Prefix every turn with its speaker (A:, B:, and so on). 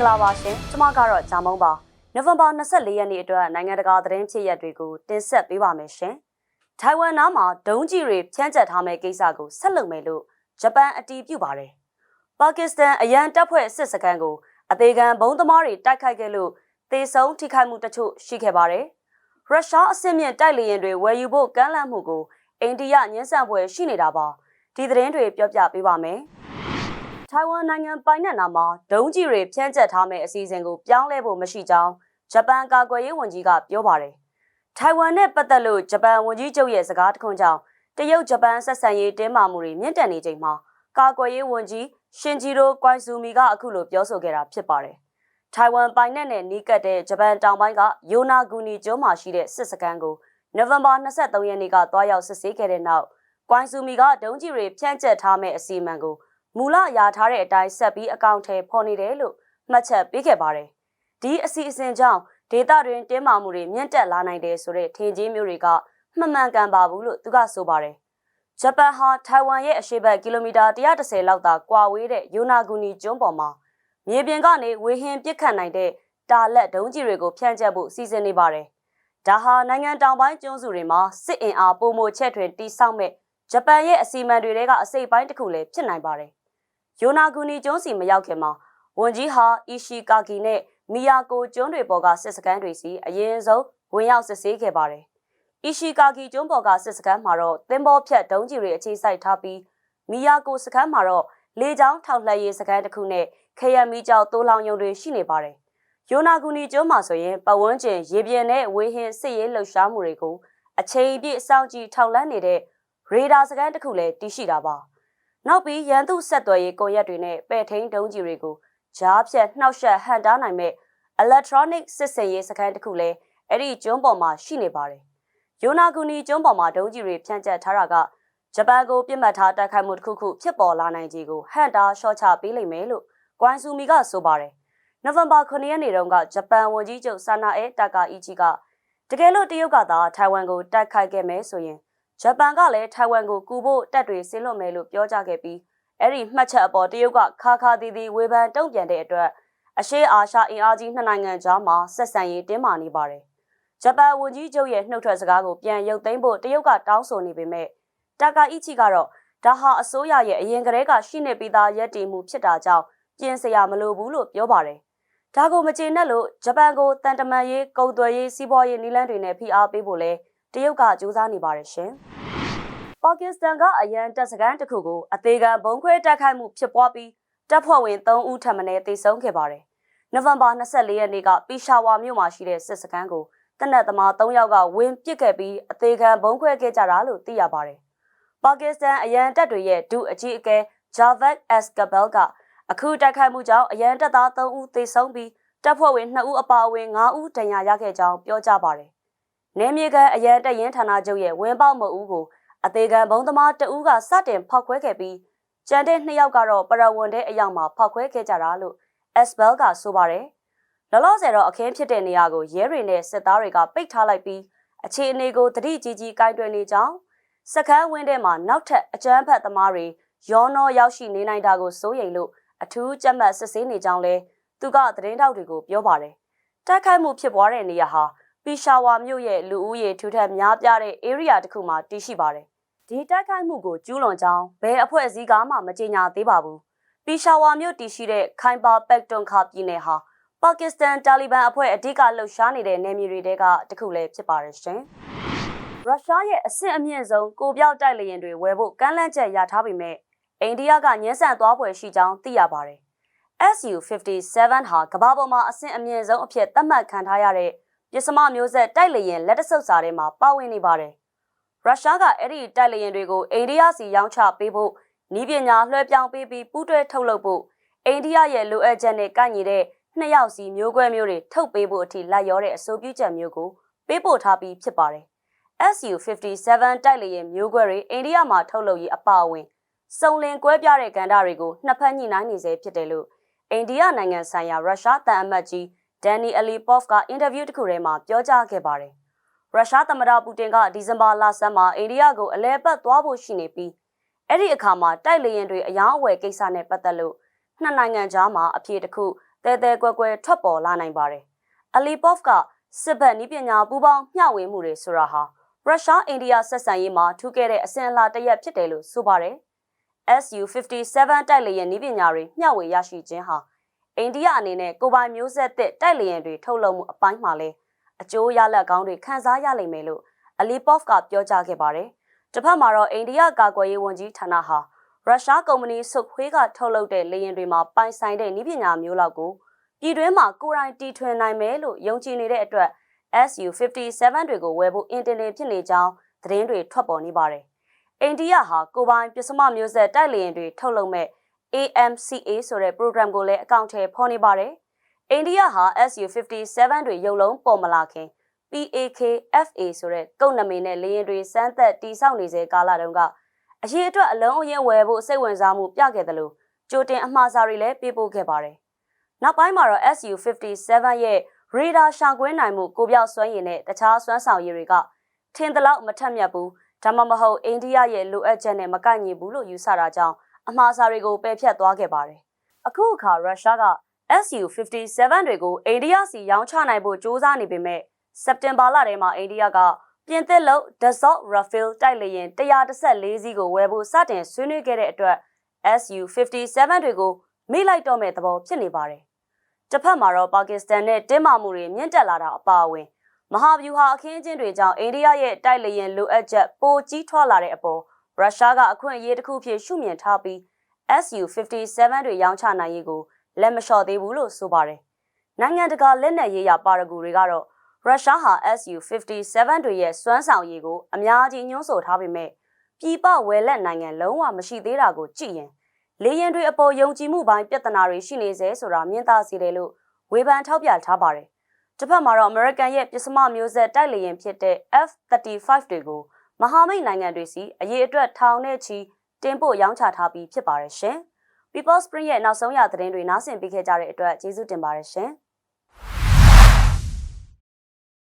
A: ္ဂလာပါရှင်ကျမကတော့ဂျာမုံပါနိုဝင်ဘာ24ရက်နေ့အတွက်နိုင်ငံတကာသတင်းဖြစ်ရပ်တွေကိုတင်ဆက်ပေးပါမယ်ရှင်ထိုင်ဝမ်နားမှာဒုံးကျည်တွေဖြန့်ကျက်ထားမဲ့ကိစ္စကိုဆက်လုပ်မယ်လို့ဂျပန်အတီးပြုပါတယ်ပါကစ္စတန်အရန်တပ်ဖွဲ့စစ်စခန်းကိုအသေးခံဘုံသမားတွေတိုက်ခိုက်ခဲ့လို့သေဆုံးထိခိုက်မှုတချို့ရှိခဲ့ပါတယ်ရုရှားအစစ်မြင့်တိုက်လေယာဉ်တွေဝယ်ယူဖို့ကမ်းလှမ်းမှုကိုအိန္ဒိယညှဉ်းဆန်ပွဲရှိနေတာပါဒီသတင်းတွေပြောပြပေးပါမယ် ထိုင်ဝမ်နိုင်ငံပိုင်နက်နာမှာဒုံးကျည်တွေဖြန့်ကျက်ထားမယ့်အစီအစဉ်ကိုပြောင်းလဲဖို့မရှိကြောင်းဂျပန်ကာကွယ်ရေးဝန်ကြီးကပြောပါတယ်။ထိုင်ဝမ်နဲ့ပတ်သက်လို့ဂျပန်ဝန်ကြီးချုပ်ရဲ့စကားတခွန်းကြောင့်တရုတ်ဂျပန်ဆက်ဆံရေးတင်းမာမှုတွေမြင့်တက်နေချိန်မှာကာကွယ်ရေးဝန်ကြီးရှင်ဂျီရိုကွိုင်ဆူမီကအခုလိုပြောဆိုခဲ့တာဖြစ်ပါတယ်။ထိုင်ဝမ်ပိုင်နက်နဲ့နီးကပ်တဲ့ဂျပန်တောင်ပိုင်းကယိုနာဂူနီကျွန်းမှာရှိတဲ့စစ်စခန်းကိုနိုဝင်ဘာ23ရက်နေ့ကတွားရောက်စစ်ဆေးခဲ့တဲ့နောက်ကွိုင်ဆူမီကဒုံးကျည်တွေဖြန့်ကျက်ထားမယ့်အစီအမံကို မူလရာထားတဲ့အတိုင်းဆက်ပြီးအကောင့်ထဲပေါ်နေတယ်လို့မှတ်ချက်ပေးခဲ့ပါတယ်။ဒီအစီအစဉ်ကြောင့်ဒေတာတွင်တင်းမာမှုတွေမြင့်တက်လာနိုင်တယ်ဆိုတဲ့ထင်ကြီးမျိုးတွေကမှန်မှန်ကန်ပါဘူးလို့သူကဆိုပါတယ်။ဂျပန်ဟာထိုင်ဝမ်ရဲ့အရှေ့ဘက်ကီလိုမီတာ130လောက်သာကွာဝေးတဲ့ယိုနာဂူနီကျွန်းပေါ်မှာမြေပြင်ကနေဝေဟင်ပစ်ခတ်နိုင်တဲ့တာလက်ဒုံးကျည်တွေကိုဖြန့်ကျက်ဖို့စီစဉ်နေပါတယ်။ဒါဟာနိုင်ငံတောင်ပိုင်းကျွန်းစုတွေမှာစစ်အင်အားပုံမိုချက်ထွင်တိစောက်မဲ့ဂျပန်ရဲ့အစီအမံတွေထဲကအစိပ်ပိုင်းတစ်ခုလည်းဖြစ်နိုင်ပါတယ်။ ယိုနာဂူနီကျွန်းစီမရောက်ခင်မှာဝန်ကြီးဟာအီရှီကာဂီနဲ့မီယာကိုကျွန်းတွေပေါ်ကစစ်စခန်းတွေစီအရင်ဆုံးဝင်ရောက်စစ်ဆေးခဲ့ပါတယ်။အီရှီကာဂီကျွန်းပေါ်ကစစ်စခန်းမှာတော့တင်ဘောဖြတ်ဒုံးကျည်တွေအခြေစိုက်ထားပြီးမီယာကိုစခန်းမှာတော့လေကြောင်းထောက်လှမ်းရေးစခန်းတစ်ခုနဲ့ခရမီကျောက်တိုးလောင်ရုံတွေရှိနေပါတယ်။ယိုနာဂူနီကျွန်းမှာဆိုရင်ပဝန်းကျင်ရေပြင်နဲ့ဝေဟင်စစ်ရေးလှုပ်ရှားမှုတွေကိုအချိန်ပြည့်အဆောင်ကြီးထောက်လှမ်းနေတဲ့ရေဒါစခန်းတစ်ခုလည်းတည်ရှိတာပါ။ နောက်ပြီးရန်သူဆက်သွယ်ရေးကွန်ရက်တွေနဲ့ပဲ့ထိန်ဒုံးကြီးတွေကိုဂျားဖြတ်နှောက်ယှက်ဟန်တားနိုင်မဲ့ electronic စစ်စင်ရေးစခန်းတစ်ခုလည်းအဲ့ဒီကျွန်းပေါ်မှာရှိနေပါတယ်။ယိုနာဂူနီကျွန်းပေါ်မှာဒုံးကြီးတွေဖြန့်ကျက်ထားတာကဂျပန်ကိုပြစ်မှတ်ထားတိုက်ခိုက်မှုတစ်ခုခုဖြစ်ပေါ်လာနိုင်ခြေကိုဟန်တာရှော့ချပေးလိမ့်မယ်လို့ကွမ်ဆူမီကဆိုပါတယ်။နိုဝင်ဘာ9ရက်နေ့တုန်းကဂျပန်ဝန်ကြီးချုပ်ဆာနာအဲတာကာအီချီကတကယ်လို့တရုတ်ကသာထိုင်ဝမ်ကိုတိုက်ခိုက်ခဲ့မယ်ဆိုရင် ဂျပန်ကလည်းထိုင်ဝမ်ကိုကူဖို့တပ်တွေဆင်းလွတ်မယ်လို့ပြောကြားခဲ့ပြီးအဲ့ဒီမှတ်ချက်အပေါ်တရုတ်ကခါခါသီးသီးဝေဖန်တုံ့ပြန်တဲ့အတွက်အရှေ့အာရှအင်အားကြီးနှစ်နိုင်ငံကြားမှာဆက်ဆံရေးတင်းမာနေပါတယ်။ဂျပန်ဝန်ကြီးချုပ်ရဲ့နှုတ်ထွက်စကားကိုပြန်ရုပ်သိမ်းဖို့တရုတ်ကတောင်းဆိုနေပေမဲ့တာကာအီချီကတော့ဒါဟာအစိုးရရဲ့အရင်ကတည်းကရှိနေပြီးသားရည်တည်မှုဖြစ်တာကြောင့်ပြင်စရာမလိုဘူးလို့ပြောပါတယ်။ဒါကိုမကျေနပ်လို့ဂျပန်ကိုတန်တမန်ရေးကုန်သွယ်ရေးစီးပွားရေးနည်းလမ်းတွေနဲ့ဖိအားပေးဖို့လဲ တရုတ်ကကြိုးစားနေပါတယ်ရှင်။ပါကစ္စတန်ကအရန်တပ်စခန်းတစ်ခုကိုအသေးခံဘုံခွဲတိုက်ခိုက်မှုဖြစ်ပွားပြီးတပ်ဖွဲ့ဝင်3ဦးထပ်မံတေဆုံးခဲ့ပါတယ်။နိုဝင်ဘာ24ရက်နေ့ကပီရှာဝါမြို့မှာရှိတဲ့စစ်စခန်းကိုတနက်သမား3ယောက်ကဝင်ပစ်ခဲ့ပြီးအသေးခံဘုံခွဲခဲ့ကြတာလို့သိရပါတယ်။ပါကစ္စတန်အရန်တပ်တွေရဲ့ဒုအကြီးအကဲဂျာဗက်အက်စကဘယ်ကအခုတိုက်ခိုက်မှုကြောင့်အရန်တပ်သား3ဦးသေဆုံးပြီးတပ်ဖွဲ့ဝင်2ဦးအပါအဝင်5ဦးဒဏ်ရာရခဲ့ကြောင်းပြောကြားပါတယ်။ နေမြေကန်အရန်တပ်ရင်းဌာနချုပ်ရဲ့ဝင်ပေါက်မအူးကိုအသေးခံဘုံသမားတဦးကစတင်ဖောက်ခွဲခဲ့ပြီးကျန်တဲ့နှစ်ယောက်ကတော့ပရဝန်တဲ့အရောက်မှာဖောက်ခွဲခဲ့ကြတာလို့ SBL ကဆိုပါတယ်။လောလောဆယ်တော့အခင်းဖြစ်တဲ့နေရာကိုရဲတွေနဲ့စစ်သားတွေကပိတ်ထားလိုက်ပြီးအခြေအနေကိုတတိကြီးကြီးကိုင်းတွယ်နေကြောင်းစခန်းဝင်းထဲမှာနောက်ထပ်အကြမ်းဖက်သမားတွေရောနှောရောက်ရှိနေနိုင်တာကိုစိုးရိမ်လို့အထူးကြက်မှတ်စစ်ဆေးနေကြောင်းလဲသူကသတင်းတောက်တွေကိုပြောပါတယ်။တိုက်ခိုက်မှုဖြစ်ပွားတဲ့နေရာဟာ ပီရှာဝါမြို့ရဲ့လူဦးရေထူထပ်များပြားတဲ့ area တစ်ခုမှာတည်ရှိပါတယ်။ဒီတိုက်ခိုက်မှုကိုကျူးလွန်ကြောင်းဘယ်အဖွဲ့အစည်းကမှမကြေညာသေးပါဘူး။ပီရှာဝါမြို့တည်ရှိတဲ့ခိုင်ပါပက်တွန်ခါပြည်နယ်ဟာပါကစ္စတန်တာလီဘန်အဖွဲ့အဓိကလှုပ်ရှားနေတဲ့နယ်မြေတွေတဲကတစ်ခုလည်းဖြစ်ပါတယ်ရှင်။ရုရှားရဲ့အဆင့်အမြင့်ဆုံးကိုပြောက်တိုက်လေယာဉ်တွေဝယ်ဖို့ကမ်းလှမ်းချက်ရထားပေမဲ့အိန္ဒိယကညှဉ်းဆန်သွားဖွယ်ရှိကြောင်းသိရပါတယ်။ SU-57 ဟာကမ္ဘာပေါ်မှာအဆင့်အမြင့်ဆုံးအဖြစ်သတ်မှတ်ခံထားရတဲ့ ပစ္စမမျိုးဆက်တိုက်လေရင်လက်တဆုပ်စာထဲမှာပါဝင်နေပါတယ်။ရုရှားကအဲ့ဒီတိုက်လေရင်တွေကိုအိန္ဒိယစီရောင်းချပေးဖို့ဤပညာလွှဲပြောင်းပေးပြီးပူးတွဲထုတ်လုပ်ဖို့အိန္ဒိယရဲ့လိုအပ်ချက်နဲ့ကိုက်ညီတဲ့နှစ်ယောက်စီမျိုးကွဲမျိုးတွေထုတ်ပေးဖို့အထိလိုက်ရောတဲ့အဆိုပြုချက်မျိုးကိုပေးပို့ထားပြီးဖြစ်ပါတယ်။ SU-57 တိုက်လေရင်မျိုးကွဲတွေအိန္ဒိယမှာထုတ်လုပ်ရေးအပါအဝင်စုံလင်ကွဲပြားတဲ့ကဏ္ဍတွေကိုနှစ်ဖက်ညှိနှိုင်းနေစေဖြစ်တယ်လို့အိန္ဒိယနိုင်ငံဆိုင်ရာရုရှားတန်အမတ်ကြီး ဒန်နီအလီပေါဖ်ကအင်တာဗျူးတစ်ခုထဲမှာပြောကြားခဲ့ပါတယ်။ရုရှားသမ္မတပူတင်ကဒီဇင်ဘာလဆန်းမှာအိန္ဒိယကိုအလဲပတ်သွားဖို့ရှိနေပြီးအဲ့ဒီအခါမှာတိုက်လေရင်တွေအယောင်းအဝယ်ကိစ္စနဲ့ပတ်သက်လို့နှစ်နိုင်ငံကြားမှာအပြေတစ်ခုတဲတဲကွက်ကွဲထွက်ပေါ်လာနိုင်ပါတယ်။ Alipov ကစစ်ဘက်နည်းပညာပူးပေါင်းမျှဝေမှုတွေဆိုတာဟာရုရှားအိန္ဒိယဆက်ဆံရေးမှာထူးကဲတဲ့အစဉ်အလာတစ်ရပ်ဖြစ်တယ်လို့ဆိုပါတယ်။ SU-57 တိုက်လေယာဉ်နည်းပညာတွေမျှဝေရရှိခြင်းဟာ အိန္ဒိယအနေနဲ့ကိုပိုင်မျိုးဆက်သစ်တိုက်လေယာဉ်တွေထုတ်လုပ်မှုအပိုင်းမှာလည်းအကျိုးရလဒ်ကောင်းတွေခံစားရလိမ့်မယ်လို့ Alipov ကပြောကြားခဲ့ပါတယ်။တစ်ဖက်မှာတော့အိန္ဒိယကာကွယ်ရေးဝန်ကြီးဌာနဟာရုရှားကုမ္ပဏီဆုတ်ခွေးကထုတ်လုပ်တဲ့လေယာဉ်တွေမှာပိုင်ဆိုင်တဲ့နည်းပညာမျိုးလောက်ကိုပြည်တွင်းမှာကိုယ်တိုင်တီထွင်နိုင်မယ်လို့ယုံကြည်နေတဲ့အတွက် SU-57 တွေကိုဝယ်ဖို့အင်တင်နေဖြစ်နေကြောင်းသတင်းတွေထွက်ပေါ်နေပါတယ်။အိန္ဒိယဟာကိုပိုင်ပစ္စမမျိုးဆက်တိုက်လေယာဉ်တွေထုတ်လုပ်မဲ့ AMCA ဆိုတဲ့ program ကိုလည်းအကောင့်ထဲဖော်နေပါတယ်။အိန္ဒိယဟာ SU-57 တွေရုပ်လုံးပေါ်မလာခင် PAKFA ဆိုတဲ့ကုတ်နမည်နဲ့လေယာဉ်တွေစမ်းသက်တီဆောက်နေစေကာလတုန်းကအရေးအတွက်အလုံးအရင်ဝယ်ဖို့စိတ်ဝင်စားမှုပြခဲ့တယ်လို့ကြိုတင်အမှားစာတွေလည်းပေးပို့ခဲ့ပါတယ်။နောက်ပိုင်းမှာတော့ SU-57 ရဲ့ရေဒါရှာကွင်းနိုင်မှုကိုပြောက်စွမ်းရည်နဲ့တခြားစွမ်းဆောင်ရည်တွေကထင်သလောက်မထက်မြက်ဘူးဒါမှမဟုတ်အိန္ဒိယရဲ့လိုအပ်ချက်နဲ့မကိုက်ညီဘူးလို့ယူဆတာကြောင့် အမှားစာတွေကိုပယ်ဖျက်သွားခဲ့ပါတယ်။အခုအခါရုရှားက SU-57 တွေကိုအိန္ဒိယစီရောင်းချနိုင်ဖို့စ조사နေပေမဲ့စက်တင်ဘာလထဲမှာအိန္ဒိယကပြင်သစ်လို့ Dassault Rafale တိုက်လေယာဉ်114စီးကိုဝယ်ဖို့စတင်ဆွေးနွေးခဲ့တဲ့အတွက် SU-57 တွေကိုမိလိုက်တော့မဲ့သဘောဖြစ်နေပါတယ်။တစ်ဖက်မှာတော့ပါကစ္စတန်နဲ့တင်းမာမှုတွေမြင့်တက်လာတာအပါအဝင်မဟာဗျူဟာအခင်းအကျင်းတွေကြောင့်အိန္ဒိယရဲ့တိုက်လေယာဉ်လိုအပ်ချက်ပိုကြီးထွားလာတဲ့အပေါ် ရုရှားကအခွင့်အရေးတစ်ခုဖြစ်ရှုမြင်ထားပြီး SU-57 တွေရောင်းချနိုင်ရေးကိုလက်မလျှော့သေးဘူးလို့ဆိုပါတယ်။နိုင်ငံတကာလက်နက်ရေးရာပါရဂူတွေကတော့ရုရှားဟာ SU-57 တွေရဲ့စွမ်းဆောင်ရည်ကိုအများကြီးညွှန်းဆိုထားပေမဲ့ပြည်ပဝယ်လက်နိုင်ငံလုံးဝမရှိသေးတာကိုကြည့်ရင်လေရင်တွေအပေါ်ယုံကြည်မှုပိုင်းပြဿနာတွေရှိနေစေဆိုတာမြင်သာစေတယ်လို့ဝေဖန်ထောက်ပြထားပါတယ်။တစ်ဖက်မှာတော့ American ရဲ့ပစ္စမမျိုးဆက်တိုက်လေယာဉ်ဖြစ်တဲ့ F-35 တွေကို မဟာမိတ်နိုင်ငံတွေစီအရေးအတွက်ထောင်နဲ့ချီတင်ပို့ရောင်းချထားပြီးဖြစ်ပါတယ်ရှင်။ People Spring ရဲ့နောက်ဆုံးရသတင်းတွေနားဆင်ပေးခဲ့ကြတဲ့အတွက်ကျေးဇူးတင်ပါတယ်ရှင်။